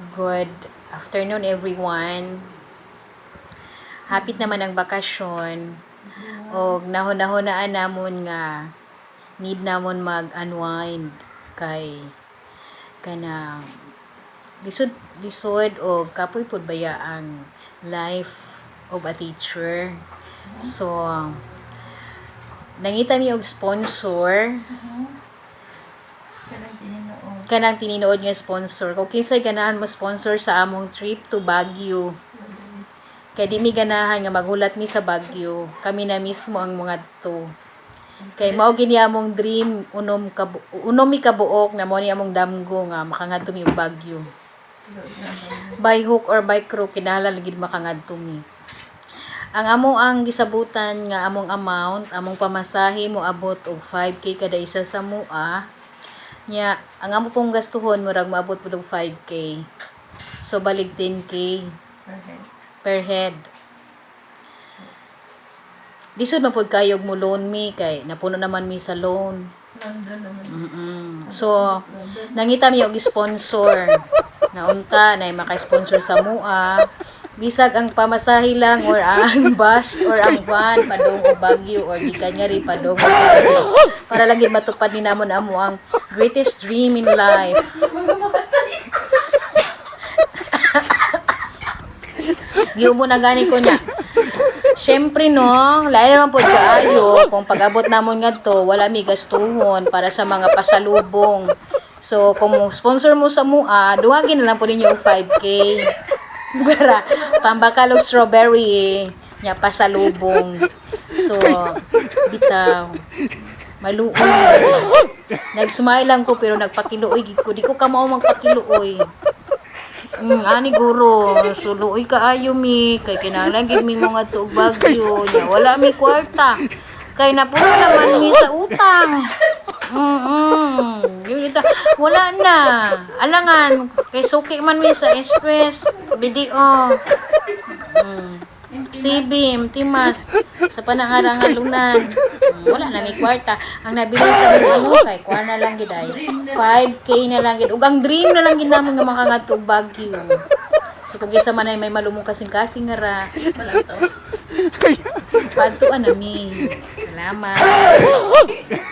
Good afternoon everyone. Hapit naman ang bakasyon. O nahon-nahonaan namon nga need namon mag-unwind kay kana lisod lisod o kapoy pud baya ang life of a teacher. So nangita mi og sponsor tininood. Kanang tininood nga sponsor. Kung kinsay ganahan mo sponsor sa among trip to Baguio. Kay di mi ganahan nga maghulat mi sa Baguio. Kami na mismo ang mga to. Kay mao gini among dream unom kabu unom mi kabuok na mao ni among damgo nga makangadto mi Baguio. By hook or by crook kinahanglan gid makangadto mi. Ang amo ang gisabutan nga among amount, among pamasahe mo abot og 5k kada isa sa mua. Nya, ang amo pong gastuhon murag maabot pud og 5k. So balik 10k Perfect. per head. Lisod man pud kayog mo loan mi kay napuno naman mi sa loan. London naman. Mm-mm. So, nangita mi og sponsor. Naunta na maka-sponsor sa mua. Bisag ang pamasahe lang or ang bus or ang van padong o Baguio or di kanya rin padong o. Para lang gid matupad ni namon amo ang greatest dream in life. Giyo mo na gani ko niya. Siyempre no, lain naman po kaayo kung pag-abot namon ngadto wala mi gastuhon para sa mga pasalubong. So, kung sponsor mo sa mua, duwagin na lang po ninyo og 5K. Para pambakal og strawberry nya pasalubong. So, bitaw. Maluoy. Nag-smile lang ko pero nagpakiluoy gid ko. Di ko ka mao magpakiluoy. Mm, ani guro, suluoy ka ayo mi, kay kinahanglan gid mi mga tuog bagyo, nya wala mi kwarta. Kay napuno naman mi sa utang. Mm, mm. Yung ita, wala na. Alangan, kay suki man mi sa stress, video. Mm. Sibim, timas, sa panangarang halunan. Mm, wala na ni kwarta. Ang nabili sa mga ano, kay kuha na lang gid ay. 5K na lang gid. Ug ang dream na lang gid namon nga makangadto Baguio. So kung isa man ay may malumong kasing-kasing nga ra, padtuan na mi. Salamat.